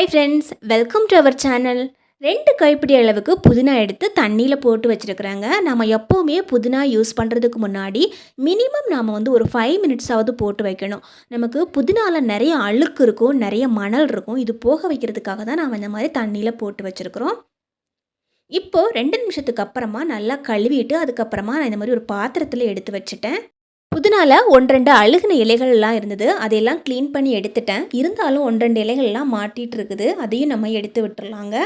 Hi friends welcome to our channel ரெண்டு கைப்பிடி அளவுக்கு புதினா எடுத்து தண்ணியில் போட்டு வச்சுருக்குறாங்க. நம்ம எப்போவுமே புதினா யூஸ் பண்ணுறதுக்கு முன்னாடி மினிமம் நாம் வந்து ஒரு ஃபைவ் மினிட்ஸாவது போட்டு வைக்கணும். நமக்கு புதினாவில் நிறைய அழுக்கு இருக்கும் நிறைய மணல் இருக்கும். இது போக வைக்கிறதுக்காக தான் நாம் இந்த மாதிரி தண்ணியில் போட்டு வச்சுருக்குறோம். இப்போது ரெண்டு நிமிஷத்துக்கு அப்புறமா நல்லா கழுவிட்டு அதுக்கப்புறமா நான் இந்த மாதிரி ஒரு பாத்திரத்தில் எடுத்து வச்சுட்டேன். புதினால ஒன்றெண்டு அழுகின இலைகள் எல்லாம் இருந்தது. அதையெல்லாம் க்ளீன் பண்ணி எடுத்துட்டேன். இருந்தாலும் ஒன்றெண்டு இலைகள்லாம் மாட்டிகிட்டு இருக்குது. அதையும் நம்ம எடுத்து விட்டுடலாங்க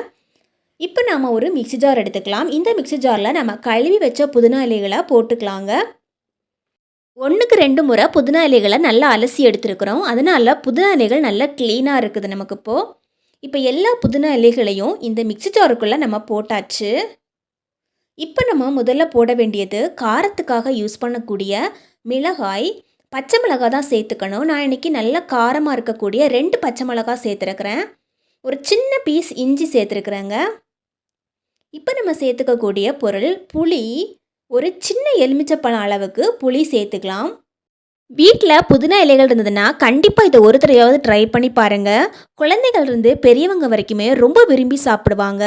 இப்போ நாம் ஒரு மிக்சி ஜார் எடுத்துக்கலாம். இந்த மிக்சி ஜாரில் நம்ம கழுவி வச்ச புதினா இலைகளை போட்டுக்கலாங்க. ஒன்றுக்கு ரெண்டு முறை புதினா இலைகளை நல்லா அலசி எடுத்துருக்குறோம். அதனால் புதினா இலைகள் நல்லா க்ளீனாக இருக்குது நமக்கு இப்போது இப்போ எல்லா புதினா இலைகளையும் இந்த மிக்சி ஜாருக்குள்ளே நம்ம போட்டாச்சு. இப்போ நம்ம முதல்ல போட வேண்டியது காரத்துக்காக யூஸ் பண்ணக்கூடிய மிளகாய் பச்சை மிளகாய் தான் சேர்த்துக்கணும். நான் இன்றைக்கி நல்ல காரமாக இருக்கக்கூடிய ரெண்டு பச்சை மிளகாய் சேர்த்துருக்குறேன். ஒரு சின்ன பீஸ் இஞ்சி சேர்த்துருக்குறேங்க. இப்போ நம்ம சேர்த்துக்கக்கூடிய பொருள் புளி. ஒரு சின்ன எலுமிச்சப்பழம் அளவுக்கு புளி சேர்த்துக்கலாம். வீட்டில் புதினா இலைகள் இருந்ததுன்னா கண்டிப்பாக இதை ஒரு தடவையாவது ட்ரை பண்ணி பாருங்கள் குழந்தைகள் இருந்து பெரியவங்க வரைக்குமே ரொம்ப விரும்பி சாப்பிடுவாங்க.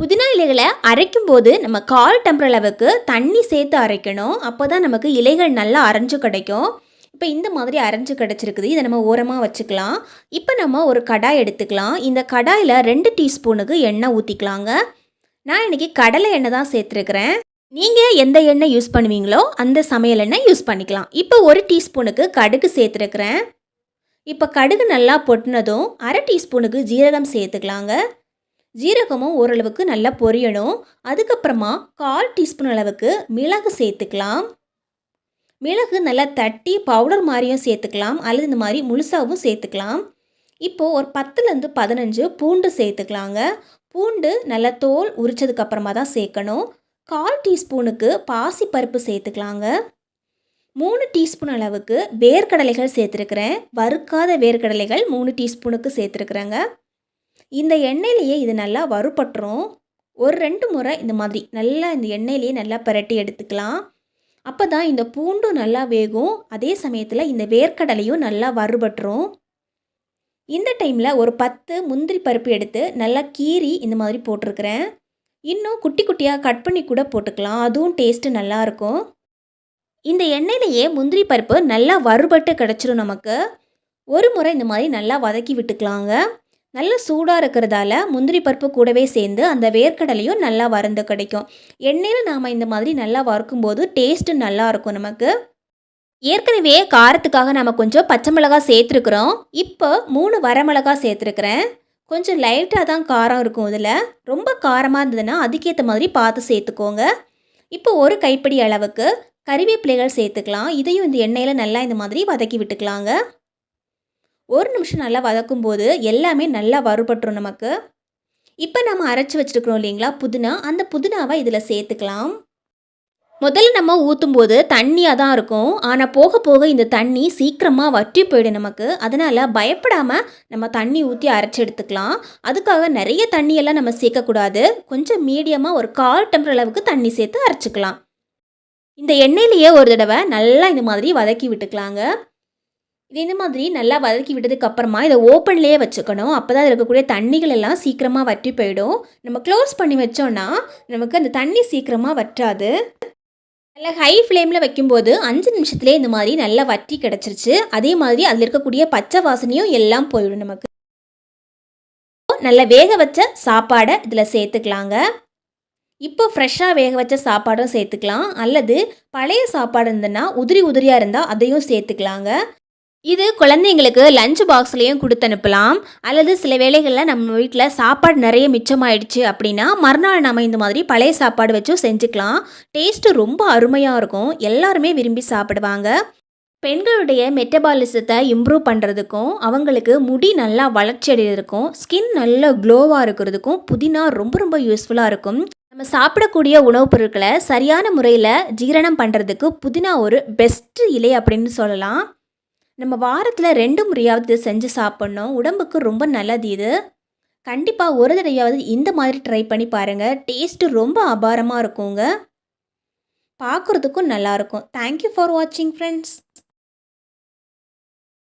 புதினா இலைகளை அரைக்கும் போது நம்ம கால் டம்பர் அளவுக்கு தண்ணி சேர்த்து அரைக்கணும். அப்போ தான் நமக்கு இலைகள் நல்லா அரைஞ்சு கிடைக்கும். இப்போ இந்த மாதிரி அரைஞ்சு கிடச்சிருக்குது. இதை நம்ம ஓரமாக வச்சுக்கலாம். இப்போ நம்ம ஒரு கடாய் எடுத்துக்கலாம். இந்த கடாயில் ரெண்டு டீஸ்பூனுக்கு எண்ணெய் ஊற்றிக்கலாங்க நான் இன்றைக்கி கடலை எண்ணெய் தான் சேர்த்துருக்குறேன். நீங்கள் எந்த எண்ணெய் யூஸ் பண்ணுவீங்களோ அந்த சமையல் எண்ணெய் யூஸ் பண்ணிக்கலாம். இப்போ ஒரு டீஸ்பூனுக்கு கடுகு சேர்த்துருக்குறேன். இப்போ கடுகு நல்லா பொட்டினதும் அரை டீஸ்பூனுக்கு ஜீரகம் சேர்த்துக்கலாங்க. ஜீரகமும் ஓரளவுக்கு நல்லா பொரியணும். அதுக்கப்புறமா கால் டீஸ்பூன் அளவுக்கு மிளகு சேர்த்துக்கலாம். மிளகு நல்லா தட்டி பவுடர் மாதிரியும் சேர்த்துக்கலாம். அல்லது இந்த மாதிரி முழுசாகவும் சேர்த்துக்கலாம். இப்போது ஒரு பத்துலேருந்து பதினஞ்சு பூண்டு சேர்த்துக்கலாங்க. பூண்டு நல்லா தோல் உரிச்சதுக்கப்புறமா தான் சேர்க்கணும். கால் டீஸ்பூனுக்கு பாசி பருப்பு சேர்த்துக்கலாங்க. மூணு டீஸ்பூன் அளவுக்கு வேர்க்கடலைகள் சேர்த்துருக்குறேன். வறுக்காத வேர்க்கடலைகள் மூணு டீஸ்பூனுக்கு சேர்த்துருக்குறேங்க. இந்த எண்ணெயிலேயே இது நல்லா வறுபட்டுரும். ஒரு ரெண்டு முறை இந்த மாதிரி நல்லா இந்த எண்ணெயிலேயே நல்லா பரட்டி எடுத்துக்கலாம். அப்போ தான் இந்த பூண்டும் நல்லா வேகும். அதே சமயத்தில் இந்த வேர்க்கடலையும் நல்லா வறுபட்டுரும். இந்த டைமில் ஒரு பத்து முந்திரி பருப்பு எடுத்து நல்லா கீறி இந்த மாதிரி போட்டிருக்கிறேன். இன்னும் குட்டி குட்டியாக கட் பண்ணி கூட போட்டுக்கலாம். அதுவும் டேஸ்ட்டு நல்லாயிருக்கும் இந்த எண்ணெயிலேயே முந்திரி பருப்பு நல்லா வறுபட்டு கிடச்சிரும் நமக்கு. ஒரு முறை இந்த மாதிரி நல்லா வதக்கி விட்டுக்கலாங்க. நல்ல சூடாக இருக்கிறதால முந்திரி பருப்பு கூடவே சேர்ந்து அந்த வேர்க்கடலையும் நல்லா வறந்து கிடைக்கும். எண்ணெயில் நாம் இந்த மாதிரி நல்லா வறுக்கும்போது டேஸ்ட்டு நல்லா இருக்கும் நமக்கு. ஏற்கனவே காரத்துக்காக நம்ம கொஞ்சம் பச்சை மிளகாய் சேர்த்துருக்குறோம். இப்போ மூணு வரமிளகாய் சேர்த்துருக்குறேன். கொஞ்சம் லைட்டாக தான் காரம் இருக்கும் இதில். ரொம்ப காரமாக இருந்ததுன்னா அதுக்கேற்ற மாதிரி பார்த்து சேர்த்துக்கோங்க. இப்போ ஒரு கைப்பிடி அளவுக்கு கறிவேப்பிலைகள் சேர்த்துக்கலாம். இதையும் இந்த எண்ணெயில் நல்லா இந்த மாதிரி வதக்கி விட்டுக்கலாங்க. ஒரு நிமிஷம் நல்லா வதக்கும் போது எல்லாமே நல்லா வறுபட்டுரும் நமக்கு. இப்போ நம்ம அரைச்சி வச்சுருக்குறோம் இல்லைங்களா புதினா. அந்த புதினாவை இதில் சேர்த்துக்கலாம். முதல்ல நம்ம ஊற்றும் போது தண்ணியாக தான் இருக்கும். ஆனால் போக போக இந்த தண்ணி சீக்கிரமாக வற்றி போயிடும் நமக்கு. அதனால் பயப்படாமல் நம்ம தண்ணி ஊற்றி அரைச்சி எடுத்துக்கலாம். அதுக்காக நிறைய தண்ணியெல்லாம் நம்ம சேர்க்கக்கூடாது. கொஞ்சம் மீடியமாக ஒரு கால் டம்ளர் அளவுக்கு தண்ணி சேர்த்து அரைச்சிக்கலாம். இந்த எண்ணெயிலேயே ஒரு தடவை நல்லா இந்த மாதிரி வதக்கி விட்டுக்கலாங்க. இது இந்த மாதிரி நல்லா வதக்கி விட்டதுக்கு அப்புறமா இதை ஓப்பன்லேயே வச்சுக்கணும். அப்போ தான் இருக்கக்கூடிய தண்ணிகள் எல்லாம் சீக்கிரமாக வற்றி போயிடும். நம்ம க்ளோஸ் பண்ணி வச்சோன்னா நமக்கு அந்த தண்ணி சீக்கிரமாக வற்றாது. நல்லா ஹை ஃப்ளேமில் வைக்கும்போது அஞ்சு நிமிஷத்துலேயே இந்த மாதிரி நல்லா வற்றி கிடச்சிருச்சு. அதே மாதிரி அதில் இருக்கக்கூடிய பச்சை வாசனையும் எல்லாம் போயிடும் நமக்கு. நல்லா வேக வச்ச சாப்பாடை இதில் சேர்த்துக்கலாங்க. இப்போ ஃப்ரெஷ்ஷாக வேக வச்ச சாப்பாடும் சேர்த்துக்கலாம். அல்லது பழைய சாப்பாடு இருந்ததுன்னா உதிரி உதிரியாக இருந்தால் அதையும் சேர்த்துக்கலாங்க. இது குழந்தைங்களுக்கு லஞ்ச் பாக்ஸ்லேயும் கொடுத்து அனுப்பலாம். அல்லது சில வேளைகளில் நம்ம வீட்டில் சாப்பாடு நிறைய மிச்சமாயிடுச்சு அப்படின்னா மறுநாள் நம்ம இந்த மாதிரி பழைய சாப்பாடு வச்சும் செஞ்சுக்கலாம். டேஸ்ட்டு ரொம்ப அருமையாக இருக்கும். எல்லாருமே விரும்பி சாப்பிடுவாங்க. பெண்களுடைய மெட்டபாலிசத்தை இம்ப்ரூவ் பண்ணுறதுக்கும் அவங்களுக்கு முடி நல்லா வளர்ச்சி அடைகிறதுக்கும் ஸ்கின் நல்லா க்ளோவாக இருக்கிறதுக்கும் புதினா ரொம்ப ரொம்ப யூஸ்ஃபுல்லாக இருக்கும். நம்ம சாப்பிடக்கூடிய உணவுப் பொருட்களை சரியான முறையில் ஜீரணம் பண்ணுறதுக்கு புதினா ஒரு பெஸ்ட்டு இலை அப்படின்னு சொல்லலாம். நம்ம வாரத்தில் ரெண்டு முறையாவது செஞ்சு சாப்பிட்ணும். உடம்புக்கு ரொம்ப நல்லது இது. கண்டிப்பாக ஒரு தடவையாவது இந்த மாதிரி ட்ரை பண்ணி பாருங்கள் டேஸ்ட்டு ரொம்ப அபாரமாக இருக்குங்க. பார்க்குறதுக்கும் நல்லாயிருக்கும் தேங்க்யூ ஃபார் வாட்சிங் ஃப்ரெண்ட்ஸ்